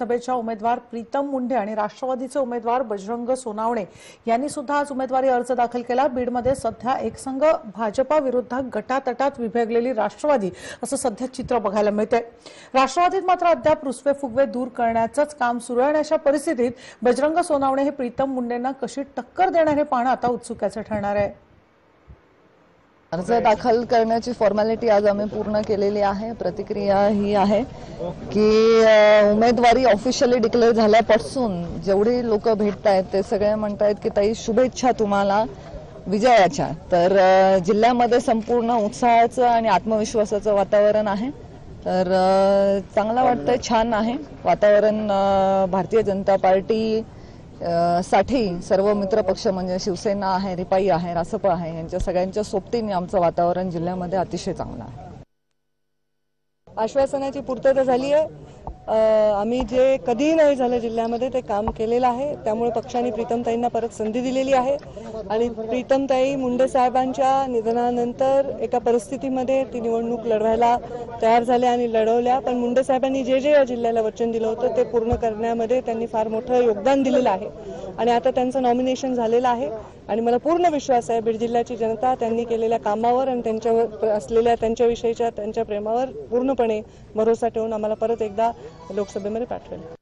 सभेच्या उमेदवार प्रीतम मुंडे आणि राष्ट्रवादीचे उमेदवार बजरंग सोनावणे यांनी सुद्धा आज उमेदवारी अर्ज दाखल केला. बीडमध्ये सध्या एकसंघ भाजपा विरुद्ध गटातटात विभागलेली राष्ट्रवादी असं सध्या चित्र बघायला मिळतंय. राष्ट्रवादीत मात्र अद्याप रुसवे फुगवे दूर करण्याचंच काम सुरू आहे आणि अशा परिस्थितीत बजरंग सोनावणे हे प्रीतम मुंडेंना कशी टक्कर देणार हे पाहणं आता उत्सुक्याचं ठरणार आहे. अर्ज दाखल करण्याची फॉर्मॅलिटी आज आम्ही पूर्ण केलेली आहे. प्रतिक्रिया ही आहे की उमेदवारी ऑफिशियली डिक्लेअर झाल्यापासून जेवढे लोक भेटत आहेत ते सगळे म्हणतायत की ताई शुभेच्छा तुम्हाला विजयाच्या. तर जिल्ह्यामध्ये संपूर्ण उत्साहाचं आणि आत्मविश्वासाचं वातावरण आहे. तर अ, चांगलं वाटतंय छान आहे. वातावरण भारतीय जनता पार्टी साठी सर्व मित्र पक्ष म्हणजे शिवसेना आहे रिपाई आहे रासप आहे यांच्या सगळ्यांच्या सोबतीने आमचं वातावरण जिल्ह्यामध्ये अतिशय चांगलं आहे. आश्वासनाची पूर्तता झाली आहे. आम्ही जे कधीही नाही झालं जिल्ह्यामध्ये ते काम केलेलं आहे. त्यामुळे पक्षाने प्रीतमताईंना परत संधी दिलेली आहे. आणि प्रीतमताई मुंडे साहेबांच्या निधनानंतर एका परिस्थितीमध्ये ती निवडणूक लढवायला तयार झाल्या आणि लढवल्या. पण मुंडे साहेबांनी जे जे या जिल्ह्याला वचन दिलं होतं ते पूर्ण करण्यामध्ये त्यांनी फार मोठं योगदान दिलेलं आहे. आणि आता त्यांचं नॉमिनेशन झालेलं आहे. आणि मला पूर्ण विश्वास आहे बीड जिल्ह्याची जनता त्यांनी केलेल्या कामावर आणि त्यांच्यावर असलेल्या त्यांच्याविषयीच्या त्यांच्या प्रेमावर पूर्णपणे भरोसा ठेवून आम्हाला परत एकदा लोकसभेमध्ये पाठवेल.